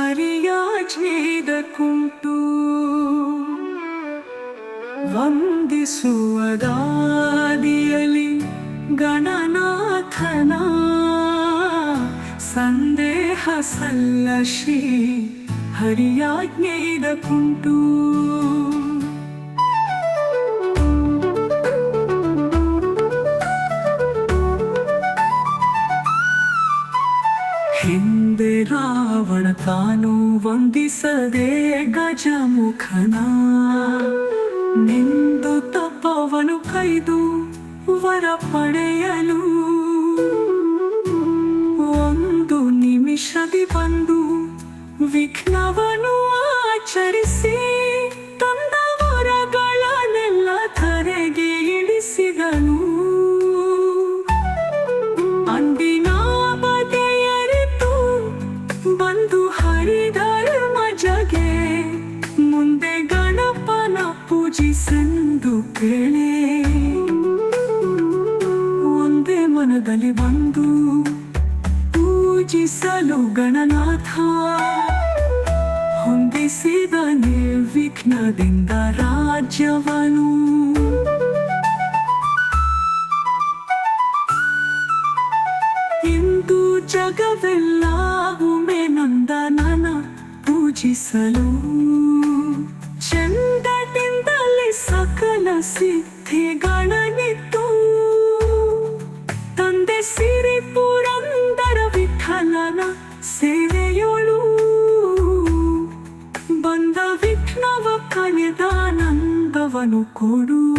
ಹರಿಯಾಜ್ಞೇದ ಕುಂಟು ವಂದಿಸುವದಾದಿಯಲಿ ಗಣನಾಥನ ಸಂದೇಹ ಸಲ್ಲಶಿ ಹರಿಯಾಜ್ಞೇದ ಕುಂಟು ಹಿಂದೆ ರಾವಣ ತಾನು ವಂದಿಸದೆ ಗಜಮುಖನ. ನಿಂದು ತಪ್ಪವನು ಕೈದು ವರ ಪಡೆಯಲು. ಒಂದು ನಿಮಿಷದಿ ಬಂದು ವಿಘ್ನವನು ಆಚರಿಸಿ. ಬಂದು ಮಜಗೆ, ಮುಂದೆ ಗಣಪನ ಪೂಜಿಸೆಂದು ಕೇಳೆ. ಒಂದೇ ಮನದಲ್ಲಿ ಬಂದು ಪೂಜಿಸಲು ಗಣನಾಥ, ಹೊಂದಿಸಿದ ನಿರ್ವಿಘ್ನದಿಂದ ರಾಜ್ಯವನು. ಇಂದು ಜಗವೆಲ್ಲ ಪೂಜಿಸಲು ಚಂದದಿಂದಲೇ ಸಕಲ ಸಿದ್ಧಿಗಳನಿತ್ತು ತಂದೆ ಸಿರಿ ಪುರಂದರ ವಿಠಲನ ಸೇವೆಯೊಳು. ಬಂದ ವಿಘ್ನವ ಕಳೆದಾನಂದವನು ಕೊಡುವ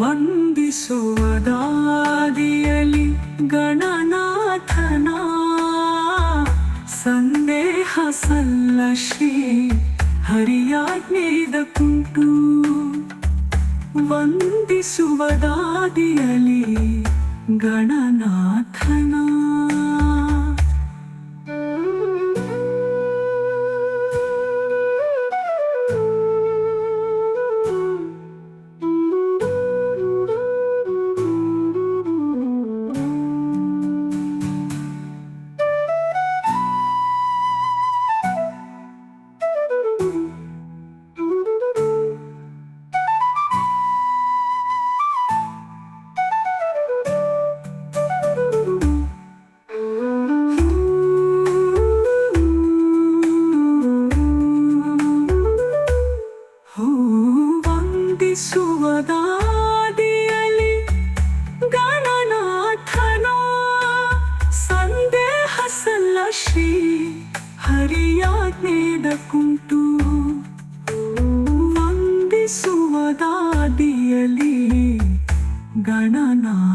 ವಂದಿಸುವದಾದಿಯಲಿ ಗಣನಾಥನ ಸಂದೇಹ ಸಲ್ಲಶ್ರೀ ಹರಿಯಾಜ್ಞೆದ ಕುಂಟು ವಂದಿಸುವದಾದಿಯಲಿ ಗಣನಾಥನ. ಹೂ ವಂದಿಸುವದಾದಿಯಲಿ ಗಣನಾಥನೋ ಸಂದೇಹಸಲ್ಲ ಶ್ರೀ ಹರಿಯಾಜ್ಞೇದ ಕುಂಟು ವಂದಿಸುವದಾದಿಯಲಿ ಗಣನಾಥನ